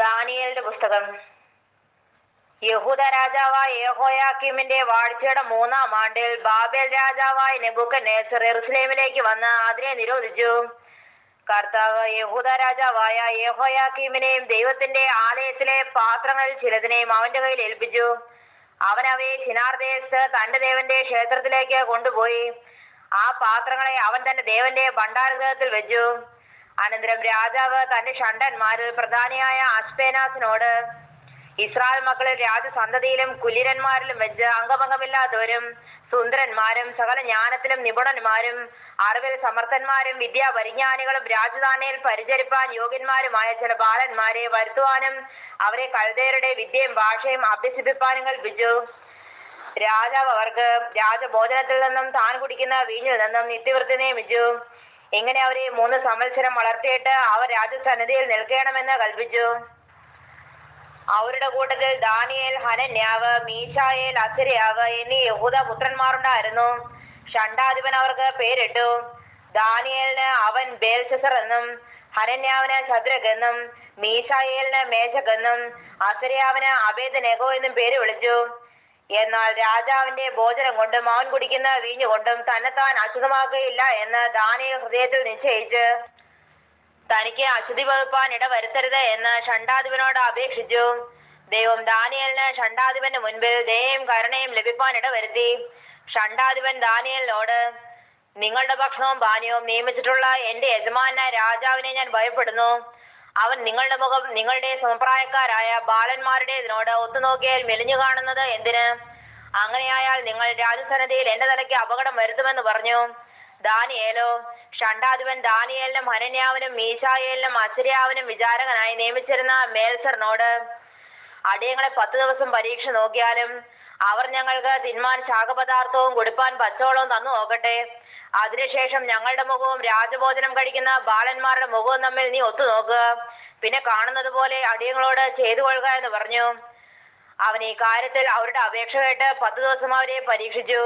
ദാനിയേലിന്റെ പുസ്തകം. യഹൂദ രാജാവായ യഹോയാക്കിമിന്റെ വാഴ്ചയുടെ മൂന്നാം ആണ്ടിൽ ബാബേൽ രാജാവായ നെബുക്ക നേസർ എറുസലേമിലേക്ക് വന്ന് അതിനെ നിരോധിച്ചു. കർത്താവ് യഹൂദ രാജാവായ യഹോയാക്കീമിനെയും ദൈവത്തിന്റെ ആലയത്തിലെ പാത്രങ്ങളിൽ ചിലതിനെയും അവന്റെ കയ്യിൽ ഏൽപ്പിച്ചു. അവൻ അവയെ ചിനാർ തന്റെ ദേവന്റെ ക്ഷേത്രത്തിലേക്ക് കൊണ്ടുപോയി. ആ പാത്രങ്ങളെ അവൻ തന്റെ ദേവന്റെ ഭണ്ഡാരഗൃഹത്തിൽ വെച്ചു. അനന്തരം രാജാവ് തന്റെ ഷണ്ടന്മാരിൽ പ്രധാനിയായ അസ്പേനാസിനോട് ഇസ്രായേൽ മക്കളിൽ രാജസന്തതിയിലും കുലിരന്മാരിലും വെച്ച് അംഗഭംഗമില്ലാത്തവരും സുന്ദരന്മാരും സകല ജ്ഞാനത്തിലും നിപുണന്മാരും അറിവിൽ സമർത്ഥന്മാരും വിദ്യാപരിജ്ഞാനികളും രാജധാനിയിൽ പരിചരിപ്പാൻ യോഗ്യന്മാരുമായ ചില ബാലന്മാരെ വരുത്തുവാനും അവരെ കഴുതേരുടെ വിദ്യയും ഭാഷയും അഭ്യസിപ്പിപ്പാനും കൽപ്പിച്ചു. രാജാവ് അവർക്ക് രാജഭോജനത്തിൽ നിന്നും താൻ കുടിക്കുന്ന വീഞ്ഞിൽ നിന്നും നിത്യവൃത്തി നിയമിച്ചു. ഇങ്ങനെ അവരെ മൂന്ന് സംവത്സരം വളർത്തിയിട്ട് അവർ രാജസന്നിധിയിൽ നിൽക്കണമെന്ന് കൽപ്പിച്ചു? അവരുടെ കൂട്ടത്തിൽ ദാനിയേൽ ഹനന്യാവ് മീശായേൽ അസരിയാവ് എന്നീ യഹൂദ പുത്രന്മാരുണ്ടായിരുന്നു. ഷണ്ടാധിപൻ അവർക്ക് പേരിട്ടു. ദാനിയേലിന് അവൻ ബേൽസസർ എന്നും ഹനന്യാവിന് ശദ്രക് എന്നും മീശായേലിന് മേശക് എന്നും അസരിയാവിന് അബേദ് നെഗോ എന്നും പേര് വിളിച്ചു. എന്നാൽ രാജാവിന്റെ ഭോജനം കൊണ്ടും അവൻ കുടിക്കുന്ന വീഞ്ഞു കൊണ്ടും തന്നെത്താൻ അശുദ്ധമാക്കുകയില്ല എന്ന് ദാനിയ ഹൃദയത്തിൽ നിശ്ചയിച്ച് തനിക്ക് അശുദ്ധി വകുപ്പാൻ ഇടവരുത്തരുത് എന്ന് ഷണ്ടാധിപനോട് അപേക്ഷിച്ചു. ദൈവം ദാനിയലിന് ഷണ്ടാധിപന്റെ മുൻപിൽ ദയയും കരുണയും ലഭിപ്പാൻ ഇടവരുത്തി ഷണ്ടാധിപൻ ദാനിയലിനോട് നിങ്ങളുടെ ഭക്ഷണവും പാനീയവും നിയമിച്ചിട്ടുള്ള എന്റെ യജമാനായ രാജാവിനെ ഞാൻ ഭയപ്പെടുന്നു. അവൻ നിങ്ങളുടെ മുഖം നിങ്ങളുടെ സമപ്രായക്കാരായ ബാലന്മാരുടേതിനോട് ഒത്തുനോക്കിയാൽ മെലിഞ്ഞു കാണുന്നത് എന്തിന്? അങ്ങനെയായാൽ നിങ്ങൾ രാജസന്നതയിൽ എന്റെ തലയ്ക്ക് അപകടം വരുത്തുമെന്ന് പറഞ്ഞു. ദാനിയേലോ ഷണ്ടാധിപൻ ദാനിയേലിനും ഹനന്യാവിനും മീശായേലിനും അസിര്യാവിനും വിചാരകനായി നിയമിച്ചിരുന്ന മേൽസറിനോട് അടിയങ്ങളെ പത്ത് ദിവസം പരീക്ഷ നോക്കിയാലും അവർ ഞങ്ങൾക്ക് തിന്മാൻ ശാഖപദാർത്ഥവും കൊടുപ്പാൻ പച്ചവളവും തന്നു നോക്കട്ടെ. അതിനുശേഷം ഞങ്ങളുടെ മുഖവും രാജഭോജനം കഴിക്കുന്ന ബാലന്മാരുടെ മുഖവും തമ്മിൽ നീ ഒത്തു നോക്കുക പിന്നെ കാണുന്നത് പോലെ അടിയങ്ങളോട് ചെയ്തു കൊള്ളുക എന്ന് പറഞ്ഞു. അവൻ ഈ കാര്യത്തിൽ അവരുടെ അപേക്ഷ കേട്ട് പത്ത് ദിവസം അവരെ പരീക്ഷിച്ചു.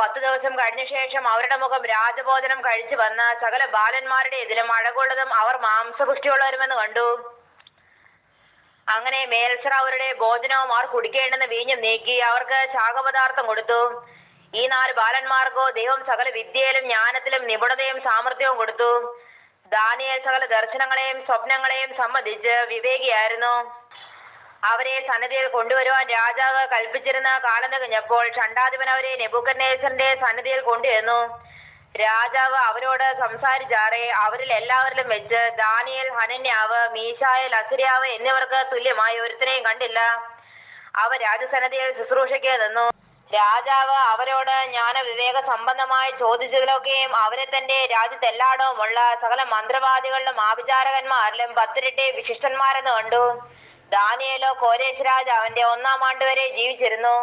പത്ത് ദിവസം കഴിഞ്ഞ ശേഷം അവരുടെ മുഖം രാജഭോജനം കഴിച്ചു വന്ന സകല ബാലന്മാരുടെ ഇതിലും അഴകുള്ളതും അവർ മാംസപുഷ്ടിയുള്ളവരുമെന്ന് കണ്ടു. അങ്ങനെ മേൽസർ അവരുടെ ഭോജനവും അവർ കുടിക്കേണ്ടെന്ന് വീഞ്ഞും നീക്കി അവർക്ക് ശാഖപദാർത്ഥം കൊടുത്തു. ഈ നാല് ബാലന്മാർക്കോ ദൈവം സകല വിദ്യയിലും ജ്ഞാനത്തിലും നിപുണതയും സാമർഥ്യവും കൊടുത്തു. ദാനിയേൽ സകല ദർശനങ്ങളെയും സ്വപ്നങ്ങളെയും സംബന്ധിച്ച് വിവേകിയായിരുന്നു. അവരെ സന്നിധിയിൽ കൊണ്ടുവരുവാൻ രാജാവ് കൽപ്പിച്ചിരുന്ന കാലം തികഞ്ഞപ്പോൾ ഷണ്ടാധിപൻ അവരെ നെബുക്കന്നേശ്വരന്റെ സന്നിധിയിൽ കൊണ്ടുവരുന്നു രാജാവ് അവരോട് സംസാരിച്ചാറേ അവരിൽ എല്ലാവരിലും വെച്ച് ദാനിയൽ ഹനന്യാവ് മീശായൽ അസുര്യാവ് എന്നിവർക്ക് തുല്യമായി ഒരുത്തനെയും കണ്ടില്ല. അവ രാജസന്നിധിയിൽ ശുശ്രൂഷയ്ക്ക് നിന്നു. രാജാവ് അവരോട് ജ്ഞാന വിവേക സംബന്ധമായി ചോദിച്ചതിലൊക്കെയും അവരെ തന്റെ രാജ്യത്തെല്ലായിടവുമുള്ള സകല മന്ത്രവാദികളിലും ആഭിചാരകന്മാരിലും പത്തിരട്ടി വിശിഷ്ടന്മാരെന്ന് കണ്ടു. ദാനിയലോ കോരേശ് രാജാവിന്റെ ഒന്നാം ആണ്ട് വരെ ജീവിച്ചിരുന്നു.